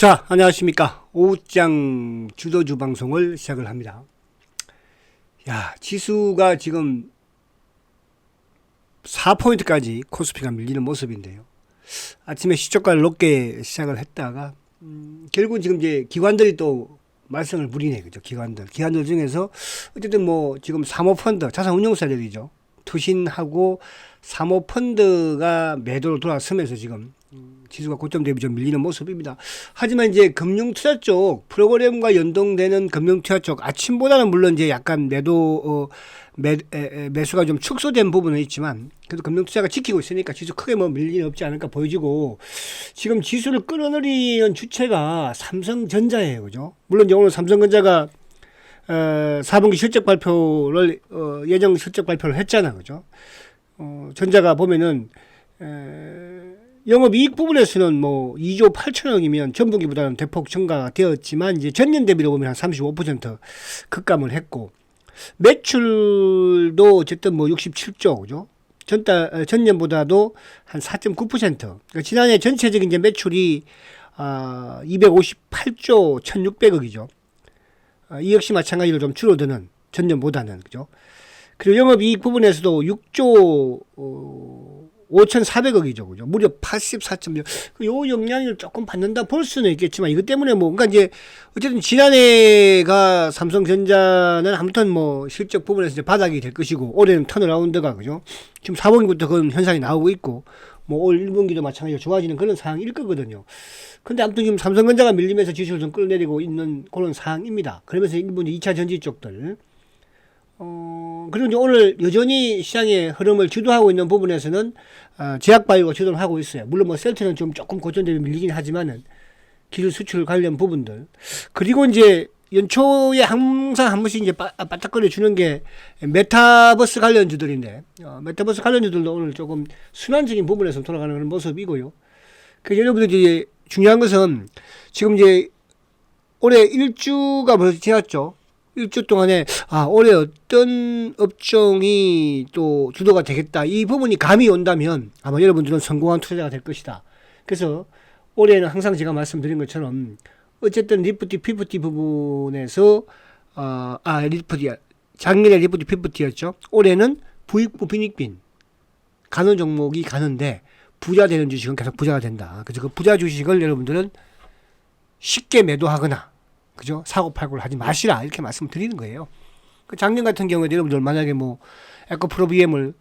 자, 안녕하십니까. 오후장 주도주 방송을 시작을 합니다. 야, 지수가 지금 4포인트까지 코스피가 밀리는 모습인데요. 아침에 시초가를 높게 시작을 했다가, 음, 결국은 지금 이제 기관들이 또 말썽을 부리네. 그죠. 기관들. 기관들 중에서 어쨌든 뭐 지금 사모펀드, 자산운용사들이죠. 투신하고 사모펀드가 매도로 돌아서면서 지금 지수가 고점 대비 좀 밀리는 모습입니다. 하지만 이제 금융투자 쪽 프로그램과 연동되는 금융투자 쪽 아침보다는 물론 이제 약간 매도 어, 매, 에, 에, 매수가 좀 축소된 부분은 있지만 그래도 금융투자가 지키고 있으니까 지수 크게 뭐 밀리는 없지 않을까 보여지고 지금 지수를 끌어내리는 주체가 삼성전자예요, 그죠? 물론 이제 오늘 삼성전자가 어, 4분기 실적 발표를 어, 예정 실적 발표를 했잖아, 그죠? 어, 전자가 보면은 에, 영업이익 부분에서는 뭐 2조 8천억이면 전분기보다는 대폭 증가가 되었지만 이제 전년 대비로 보면 한 35% 급감을 했고 매출도 어쨌든 뭐 67조 그죠? 전달 전년보다도 한 4.9% 그러니까 지난해 전체적인 이제 매출이 아 258조 1,600억이죠. 아, 이 역시 마찬가지로 좀 줄어드는 전년보다는 그죠? 그리고 영업이익 부분에서도 6조 어, 5,400억이죠. 그죠? 무려 84.6. 요 영향을 조금 받는다 볼 수는 있겠지만 이것 때문에 뭐, 그러니까 이제 어쨌든 지난해가 삼성전자는 아무튼 뭐 실적 부분에서 이제 바닥이 될 것이고 올해는 턴어라운드가 그죠? 지금 4분기부터 그런 현상이 나오고 있고 뭐올 1분기도 마찬가지로 좋아지는 그런 상황일 거거든요. 근데 아무튼 지금 삼성전자가 밀리면서 지수를 좀 끌어내리고 있는 그런 상황입니다. 그러면서 일본 2차 전지 쪽들 어, 그리고 이제 오늘 여전히 시장의 흐름을 주도하고 있는 부분에서는 어, 제약바이오가 주도를 하고 있어요. 물론 뭐 셀트는 좀 조금 고점대비 밀리긴 하지만은 기술 수출 관련 부분들. 그리고 이제 연초에 항상 한 번씩 이제 바, 바짝거려 주는 게 메타버스 관련주들인데, 어, 메타버스 관련주들도 오늘 조금 순환적인 부분에서 돌아가는 그런 모습이고요. 그 여러분들 이제 중요한 것은 지금 이제 올해 일주가 벌써 지났죠. 일주 동안에 아 올해 어떤 업종이 또 주도가 되겠다 이 부분이 감이 온다면 아마 여러분들은 성공한 투자가 될 것이다. 그래서 올해는 항상 제가 말씀드린 것처럼 어쨌든 리프티 피프티 부분에서 어, 아 리프티 작년에 리프티 피프티였죠. 올해는 부익부 빈익빈 가는 종목이 가는데 부자 되는 주식은 계속 부자가 된다. 그래서 그 부자 주식을 여러분들은 쉽게 매도하거나 그죠? 사고 팔고를 하지 마시라 이렇게 말씀드리는 거예요. 그 작년 같은 경우에 여러분들 만약에 뭐 에코프로 BM을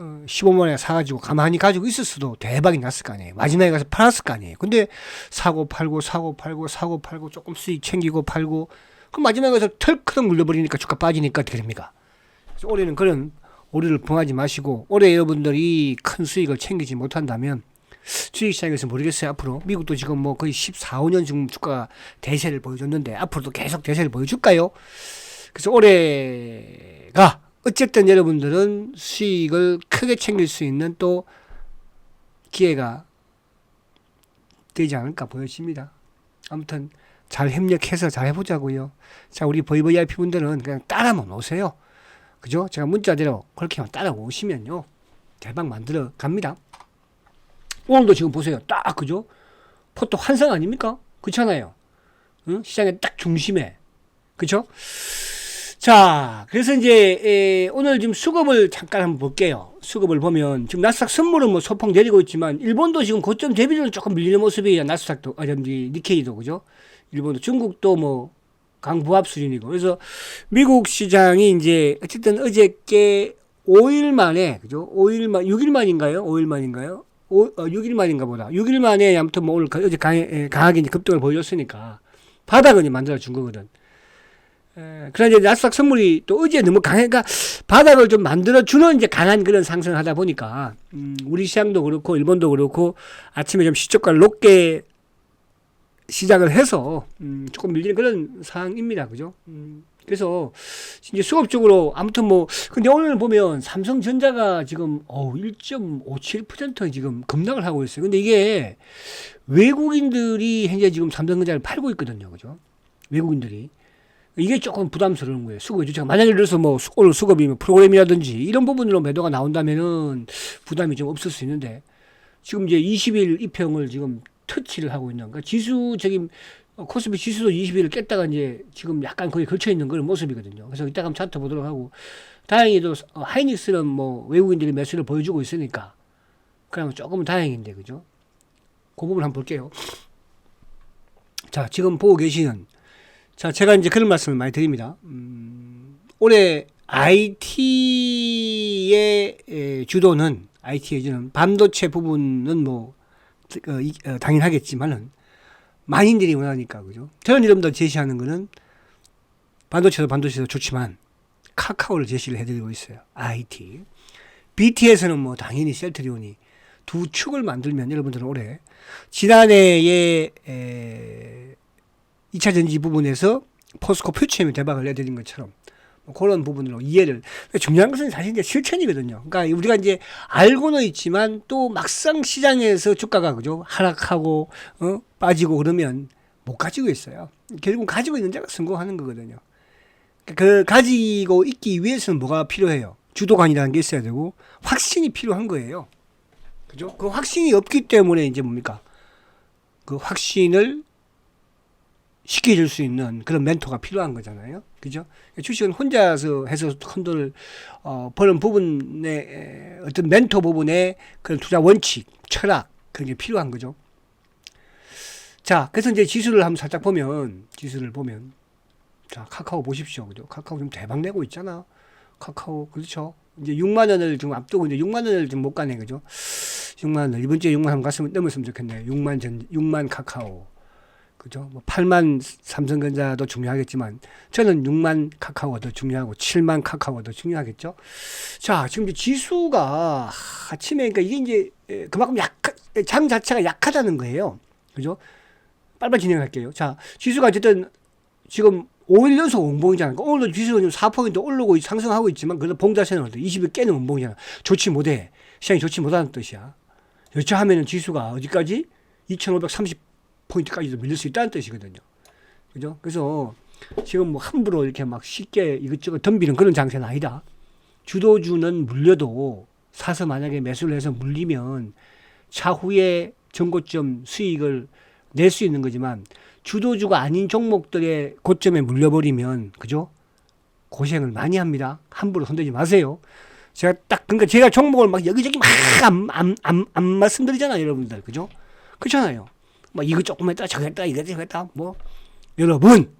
어, 15만 원에 사가지고 가만히 가지고 있었어도 대박이 났을 거 아니에요. 마지막에 가서 팔았을 거 아니에요. 근데 사고 팔고 사고 팔고 사고 팔고 조금 수익 챙기고 팔고 그 마지막에 가서 털크덕 물려버리니까 주가 빠지니까 어떻게 됩니까? 그래서 올해는 그런 오류를 범하지 마시고 올해 여러분들이 큰 수익을 챙기지 못한다면 주식시장에서 모르겠어요. 앞으로 미국도 지금 뭐 거의 14, 5년 지금 주가 대세를 보여줬는데 앞으로도 계속 대세를 보여줄까요? 그래서 올해가 어쨌든 여러분들은 수익을 크게 챙길 수 있는 또 기회가 되지 않을까 보여집니다. 아무튼 잘 협력해서 잘 해보자고요. 자, 우리 VVIP 분들은 그냥 따라만 오세요. 그죠? 제가 문자대로 그렇게만 따라오시면요. 대박 만들어 갑니다. 오늘도 지금 보세요. 딱 그죠? 포토 환상 아닙니까? 그렇잖아요. 응? 시장의 딱 중심에. 그죠? 자, 그래서 이제 에, 오늘 지금 수급을 잠깐 한번 볼게요. 수급을 보면 지금 나스닥 선물은 뭐 소폭 내리고 있지만 일본도 지금 고점 대비율은 조금 밀리는 모습이에요. 나스닥도 아니 니케이도 그죠? 일본도 중국도 뭐 강부합 수준이고 그래서 미국 시장이 이제 어쨌든 어저께 5일 만에 그죠? 5일 만 6일 만인가요? 5일 만인가요? 5, 어, 6일 만인가 보다. 6일 만에 아무튼 뭐 오늘 어제 강, 강하게 이제 급등을 보여줬으니까 바닥은 만들어 준 거거든. 에, 그러나 이제 나스닥 선물이 또 어제 너무 강하니까 바닥을 좀 만들어 주는 이제 강한 그런 상승을 하다 보니까 음, 우리 시장도 그렇고 일본도 그렇고 아침에 좀 시초가를 높게 시작을 해서 음, 조금 밀리는 그런 상황입니다. 그죠? 음, 그래서 이제 수업적으로 아무튼 뭐 근데 오늘 보면 삼성전자가 지금 어 1.57% 지금 급락을 하고 있어요. 근데 이게 외국인들이 현재 지금 삼성전자를 팔고 있거든요. 그죠? 외국인들이 이게 조금 부담스러운 거예요. 수급 주체가 만약에 예를 들어서 뭐 오늘 수급이 뭐 프로그램이라든지 이런 부분으로 매도가 나온다면은 부담이 좀 없을 수 있는데 지금 이제 20일 입평을 지금 터치를 하고 있는 그러니까 지수적인 어, 코스피 지수도 20일을 깼다가 이제 지금 약간 거의 걸쳐 있는 그런 모습이거든요. 그래서 이따가 한번 차트 보도록 하고 다행히도 어, 하이닉스는 뭐 외국인들이 매수를 보여주고 있으니까 그러면 조금은 다행인데 그죠? 그 부분 한번 볼게요. 자 지금 보고 계시는 자 제가 이제 그런 말씀을 많이 드립니다. 음, 올해 IT의 에, 주도는 IT의 주는 반도체 부분은 뭐 어, 이- 어, 당연하겠지만은 만인들이 원하니까 그죠. 저는 여러분들 제시하는 거는 반도체도 반도체도 좋지만 카카오를 제시를 해드리고 있어요. IT. BTS는 뭐 당연히 셀트리온이 두 축을 만들면 여러분들은 올해 지난해에 에, 2차 전지 부분에서 포스코 퓨처엠이 대박을 내드린 것처럼 뭐 그런 부분으로 이해를 중요한 것은 사실 이제 실천이거든요. 그러니까 우리가 이제 알고는 있지만 또 막상 시장에서 주가가 그죠 하락하고 어? 빠지고 그러면 못 가지고 있어요. 결국 가지고 있는 자가 성공하는 거거든요. 그 가지고 있기 위해서는 뭐가 필요해요? 주도관이라는 게 있어야 되고 확신이 필요한 거예요. 그죠? 그 확신이 없기 때문에 이제 뭡니까? 그 확신을 시켜줄 수 있는 그런 멘토가 필요한 거잖아요. 그죠? 주식은 혼자서 해서 큰 돈을 어, 버는 부분에 에, 어떤 멘토 부분에 그런 투자 원칙, 철학 그런 게 필요한 거죠. 자, 그래서 이제 지수를 한번 살짝 보면 지수를 보면 자 카카오 보십시오, 그죠? 카카오 지금 대박 내고 있잖아. 카카오 그렇죠? 이제 6만 원을 지금 앞두고 이제 6만 원을 지금 못 가네, 그죠? 6만 원 이번 주에 6만 원 갔으면 넘었으면 좋겠네요. 6만 전 6만 카카오. 그죠? 뭐 8만 삼성전자도 중요하겠지만 저는 6만 카카오가 더 중요하고 7만 카카오가 더 중요하겠죠. 자, 지금 이제 지수가 아침에 그러니까 이게 이제 에, 그만큼 약장 자체가 약하다는 거예요. 그죠? 빨리빨리 진행할게요. 자, 지수가 어쨌든 지금 5일 연속 운봉이잖아요. 그러니까 오늘도 지수가 지금 4% 오르고 있- 상승하고 있지만 그래도 봉자세는 어때? 20일 깨는 운봉이잖아. 좋지 못해. 시장이 좋지 못하는 뜻이야. 여차하면은 지수가 어디까지? 2530 포인트까지도 밀릴 수 있다는 뜻이거든요. 그죠? 그래서 지금 뭐 함부로 이렇게 막 쉽게 이것저것 덤비는 그런 장세는 아니다. 주도주는 물려도 사서 만약에 매수를 해서 물리면 차후에 전고점 수익을 낼 수 있는 거지만 주도주가 아닌 종목들의 고점에 물려버리면 그죠? 고생을 많이 합니다. 함부로 손대지 마세요. 제가 딱 그러니까 제가 종목을 막 여기저기 막 안 안 안, 안 말씀드리잖아요, 여러분들. 그죠? 그렇잖아요. 뭐 이거 조금 했다 저거 했다 이거 저거 했다 뭐 여러분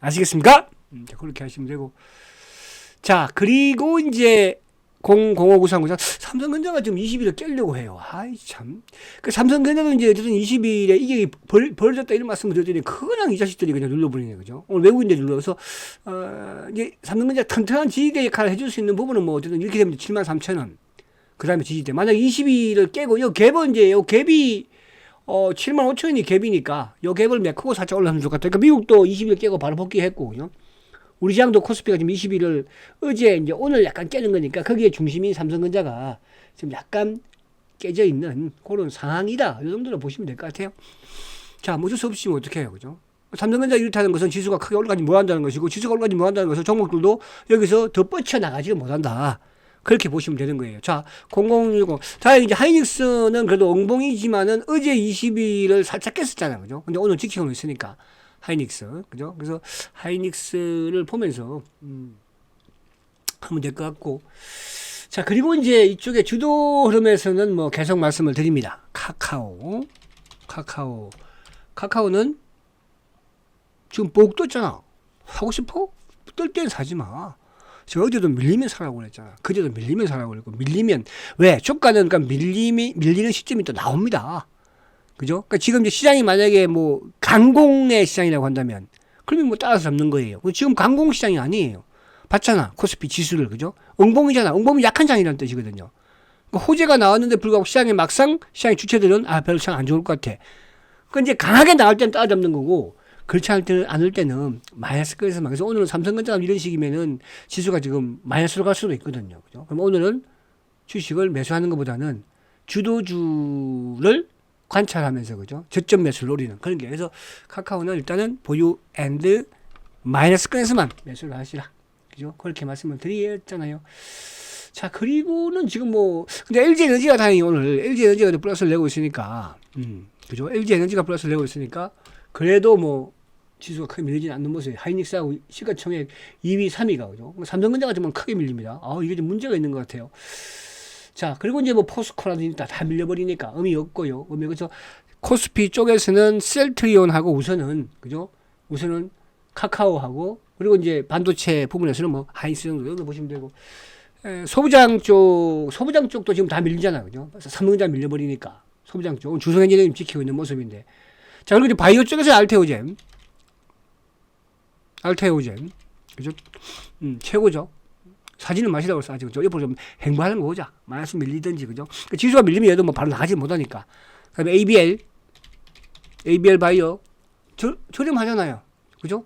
아시겠습니까? 음, 자, 그렇게 하시면 되고 자 그리고 이제 0059394 삼성전자가 지금 20일에 깨려고 해요. 아이 참. 그 삼성전자도 이제 어쨌든 20일에 이게 벌, 벌어졌다 이런 말씀을 드렸더니 그냥 이 자식들이 그냥 눌러버리네 그죠? 오늘 외국인들이 눌러서 어, 이제 삼성전자 튼튼한 지지대 역할을 해줄 수 있는 부분은 뭐 어쨌든 이렇게 되면 7만 3천 원. 그 다음에 지지대. 만약 20일을 깨고 요 갭은 이제 요 갭이 어, 7만 5천 원이 갭이니까 요 갭을 메꾸고 살짝 올라가면 좋을 것 같아요. 그러니까 미국도 20일 깨고 바로 복귀했고, 그죠? 우리 시장도 코스피가 지금 20일을 어제 이제 오늘 약간 깨는 거니까 거기에 중심인 삼성전자가 지금 약간 깨져 있는 그런 상황이다. 이 정도로 보시면 될 것 같아요. 자, 뭐 어쩔 수 없이 뭐 어떻게 해요. 그죠? 삼성전자 이렇다는 것은 지수가 크게 올라가지 못한다는 것이고 지수가 올라가지 못한다는 것은 종목들도 여기서 더 뻗쳐나가지 못한다. 그렇게 보시면 되는 거예요. 자, 0060. 자, 이제 하이닉스는 그래도 엉봉이지만은 어제 20일을 살짝 깼었잖아요. 그죠? 근데 오늘 지키고 있으니까. 하이닉스. 그죠? 그래서 하이닉스를 보면서, 음, 하면 될 것 같고. 자, 그리고 이제 이쪽에 주도 흐름에서는 뭐 계속 말씀을 드립니다. 카카오. 카카오. 카카오는 지금 복 떴잖아. 사고 싶어? 뜰 땐 사지 마. 저 어제도 밀리면 사라고 그랬잖아. 그제도 밀리면 사라고 그랬고 밀리면 왜? 주가는 그러니까 밀림이 밀리는 시점이 또 나옵니다. 그죠? 그러니까 지금 이제 시장이 만약에 뭐 강공의 시장이라고 한다면 그러면 뭐 따라서 잡는 거예요. 지금 강공 시장이 아니에요. 봤잖아. 코스피 지수를 그죠? 응봉이잖아. 응봉이 약한 장이라는 뜻이거든요. 그러니까 호재가 나왔는데 불구하고 시장에 막상 시장의 주체들은 아 별로 참안 좋을 것 같아. 그 이제 강하게 나올 때는 따라잡는 거고 그렇지 않을 때는 않을 때는 마이너스 거에서 막 그래서 오늘은 삼성전자 이런 식이면은 지수가 지금 마이너스로 갈 수도 있거든요. 그죠? 그럼 오늘은 주식을 매수하는 것보다는 주도주를 관찰하면서 그죠? 저점 매수를 노리는 그런 게 그래서 카카오는 일단은 보유 앤드 마이너스 건에서만 매수를 하시라. 그죠? 그렇게 말씀을 드렸잖아요. 자, 그리고는 지금 뭐 근데 LG 에너지가 다행히 오늘 LG 에너지가 플러스를 내고 있으니까 음, 그죠? LG 에너지가 플러스를 내고 있으니까 그래도 뭐 지수가 크게 밀리지는 않는 모습이에요. 하이닉스하고 시가총액 2위, 3위가 그죠? 삼성전자가 정말 크게 밀립니다. 아, 이게 좀 문제가 있는 것 같아요. 자, 그리고 이제 뭐 포스코라든지 다, 다 밀려버리니까 의미 없고요. 의미 그죠? 코스피 쪽에서는 셀트리온하고 우선은 그죠? 우선은 카카오하고 그리고 이제 반도체 부분에서는 뭐 하이닉스 정도 여기 보시면 되고 에, 소부장 쪽 소부장 쪽도 지금 다 밀리잖아요. 그죠? 삼성전자 밀려버리니까 소부장 쪽은 주성엔지니어링 지키고 있는 모습인데 자 그리고 이제 바이오 쪽에서 알테오젠 알테오젠 그죠? 음, 최고죠. 사진은 맛이라고 써가지고 저 옆으로 좀 행보하는 거 보자. 마이너스 밀리든지 그죠? 그 지수가 밀리면 얘도 뭐 바로 나가지 못하니까. 그 다음에 ABL, ABL 바이오 저, 저렴하잖아요. 그죠?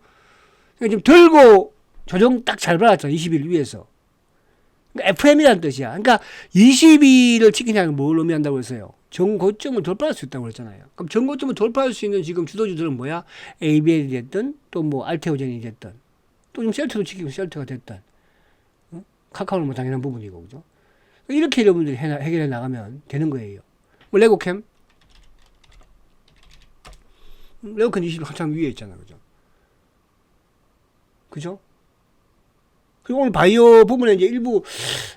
그러니까 지금 들고 조정 딱 잘 받았잖아. 20일 위에서. 그러니까 FM이라는 뜻이야. 그러니까 20일을 지키냐는 뭘 의미한다고 했어요. 정고점을 돌파할 수 있다고 그랬잖아요. 그럼 정고점을 돌파할 수 있는 지금 주도주들은 뭐야? ABL이 됐든 또 뭐 알테오젠이 됐든 또 지금 셀트도 지키고 셀트가 됐든 어? 카카오는 뭐 당연한 부분이고 그죠? 이렇게 여러분들이 해, 해결해 나가면 되는 거예요. 뭐 레고캠 음, 레고캠 20일 한참 위에 있잖아 그죠? 그죠? 그리고 오늘 바이오 부분에 이제 일부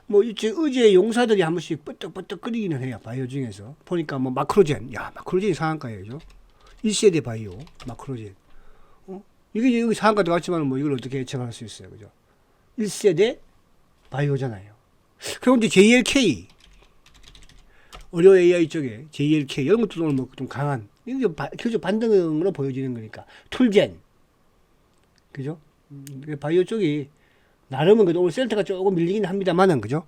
뭐 이제 의제 용사들이 한 번씩 끄떡끄떡 끓이기는 해요. 바이오 중에서 보니까 뭐 마크로젠, 야 마크로젠이 상한가예요, 1세대 바이오 마크로젠. 어? 이게 여기 상한가 들어갔지만 뭐 이걸 어떻게 예측할 수 있어요, 그죠? 1세대 바이오잖아요. 그리고 이제 JLK 의료 AI 쪽에 JLK 이런 것도 오늘 뭐좀 강한 이게 교적 반등으로 보여지는 거니까 툴젠 그죠? 음, 바이오 쪽이 나름은 그래도 오늘 셀트가 조금 밀리긴 합니다만은 그죠?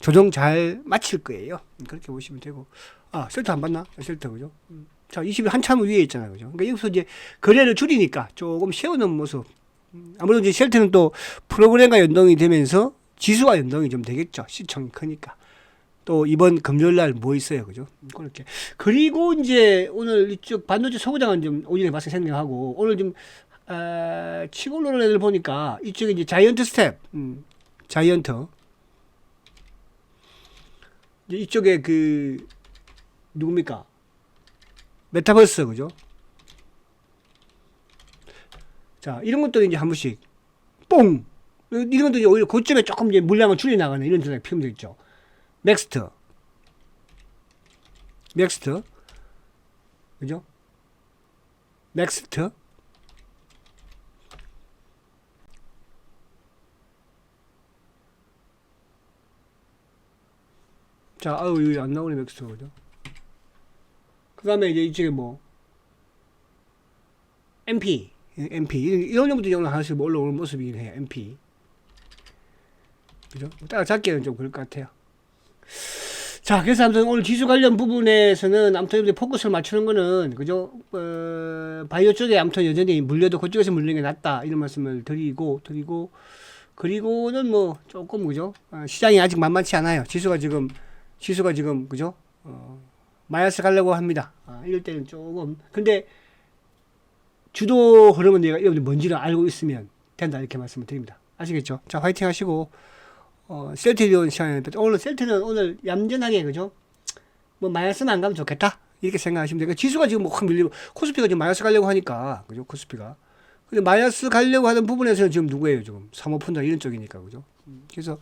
조정 잘 마칠 거예요. 그렇게 보시면 되고 아 셀트 안 봤나? 셀트 그죠? 음. 자 20일 한참 위에 있잖아요, 그죠? 그러니까 여기서 이제 거래를 줄이니까 조금 세우는 모습. 음, 아무래도 이제 셀트는 또 프로그램과 연동이 되면서 지수와 연동이 좀 되겠죠. 시청이 크니까. 또 이번 금요일 날 뭐 있어요, 그죠? 그렇게. 그리고 이제 오늘 이쪽 반도체 소구장은 좀 오전에 봤을 생략하고 오늘 좀 아, 치고 올라오는 애들 보니까 이쪽에 이제 자이언트 스텝, 음, 자이언트. 이쪽에 그 누굽니까? 메타버스 그죠? 자 이런 것도 이제 한 번씩 뽕 이런 것도 이제 오히려 고점에 조금 이제 물량을 줄여 나가는 이런 전략 필요도 있죠. 넥스트, 넥스트, 그죠? 넥스트. 자, 아유, 여기 안 나오네, 맥스터, 그죠? 그 다음에 이제 이쪽에 뭐, MP, 예, MP. 이런 정도 오늘 하나씩 뭐 올라오는 모습이긴 해요, MP. 그죠? 따라 잡기는 좀 그럴 것 같아요. 자, 그래서 아무튼 오늘 지수 관련 부분에서는 아무튼 이제 포커스를 맞추는 거는, 그죠? 어, 바이오 쪽에 아무튼 여전히 물려도 그쪽에서 물리는 게 낫다. 이런 말씀을 드리고, 드리고, 그리고는 뭐 조금, 그죠? 어, 시장이 아직 만만치 않아요. 지수가 지금 지수가 지금 그죠? 어, 마이너스 가려고 합니다. 아, 이럴 때는 조금 근데 주도 흐름은 내가 여러분들 뭔지를 알고 있으면 된다 이렇게 말씀을 드립니다. 아시겠죠? 자 화이팅 하시고 어, 셀트리온 시간에 오늘 셀트는 오늘 얌전하게 그죠? 뭐 마이너스는 안 가면 좋겠다 이렇게 생각하시면 돼요. 지수가 지금 뭐확 밀리고 코스피가 지금 마이너스 가려고 하니까 그죠? 코스피가 근데 마이너스 가려고 하는 부분에서는 지금 누구예요? 지금 사모펀드 이런 쪽이니까 그죠? 그래서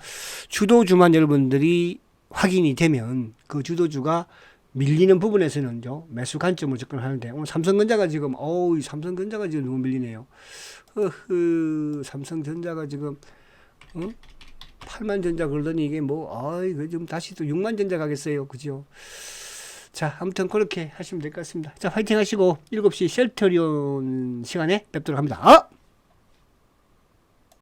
주도주만 여러분들이 확인이 되면 그 주도주가 밀리는 부분에서는요 매수 관점을 접근하는데 오늘 삼성전자가 지금 어우 삼성전자가 지금 너무 밀리네요. 흐흐 삼성전자가 지금 어? 8만 전자 그러더니 이게 뭐 어이 그 지금 다시 또 6만 전자 가겠어요. 그죠? 자, 아무튼 그렇게 하시면 될 것 같습니다. 자, 화이팅 하시고 7시 셀터리온 시간에 뵙도록 합니다. 아!